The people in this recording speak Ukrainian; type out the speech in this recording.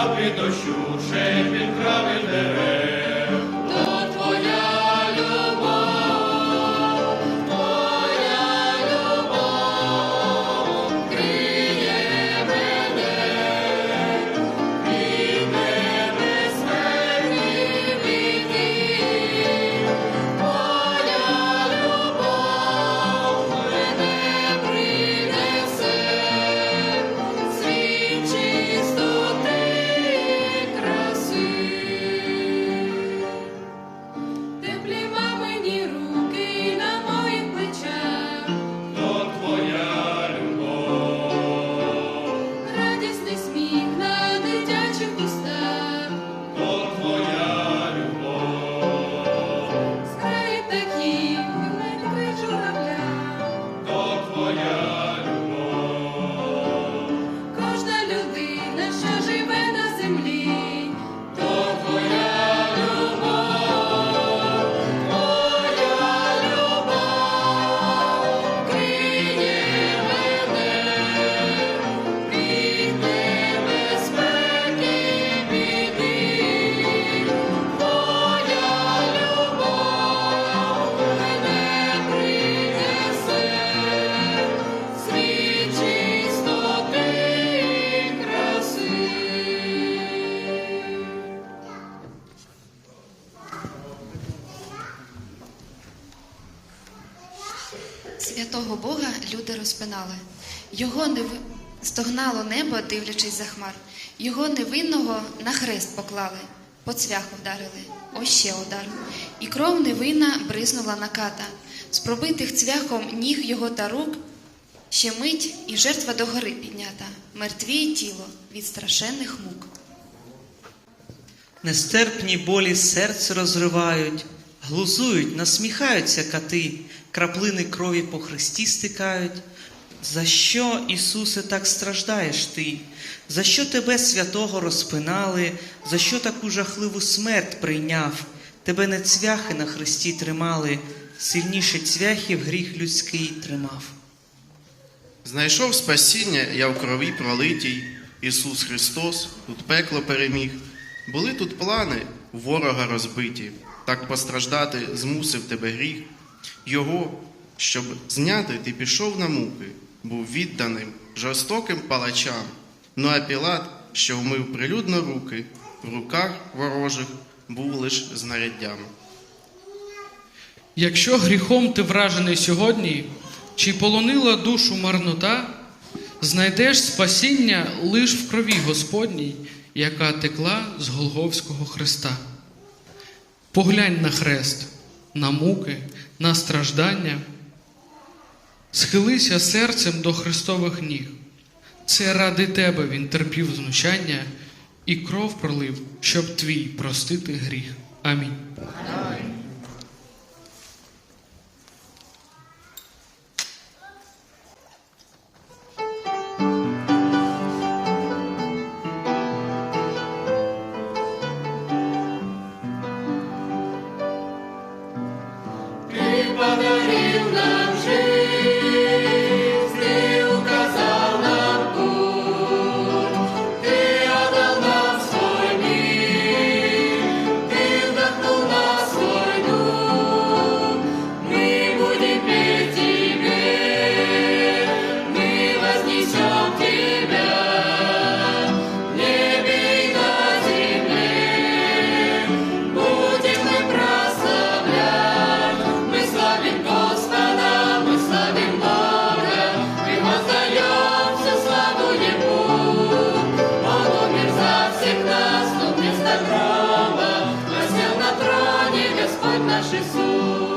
краплі дощу, шепіт трави дерев. Святого Бога люди розпинали. Його неви... стогнало небо, дивлячись за хмар. Його невинного на хрест поклали, по цвяху вдарили. Ось ще удар. І кров невинна бризнула на ката. З пробитих цвяхом ніг його та рук ще мить і жертва до гори піднята. Мертвіє тіло від страшенних мук. Нестерпні болі серце розривають, глузують, насміхаються кати, краплини крові по хресті стикають. За що, Ісусе, так страждаєш ти? За що тебе святого розпинали? За що таку жахливу смерть прийняв? Тебе не цвяхи на хресті тримали, сильніше цвяхів гріх людський тримав. Знайшов спасіння я в крові пролитій, Ісус Христос тут пекло переміг. Були тут плани ворога розбиті, так постраждати змусив тебе гріх. Його, щоб зняти, ти пішов на муки, був відданим жорстоким палачам. Ну а Пілат, що вмив прилюдно руки, в руках ворожих був лиш знаряддям. Якщо гріхом ти вражений сьогодні, чи полонила душу марнота, знайдеш спасіння лиш в крові Господній, яка текла з Голговського хреста. Поглянь на хрест, на муки, на страждання, схилися серцем до Христових ніг. Це ради тебе він терпів знущання і кров пролив, щоб твій простити гріх. Амінь. Подарив нам жизнь, Наш Иисус.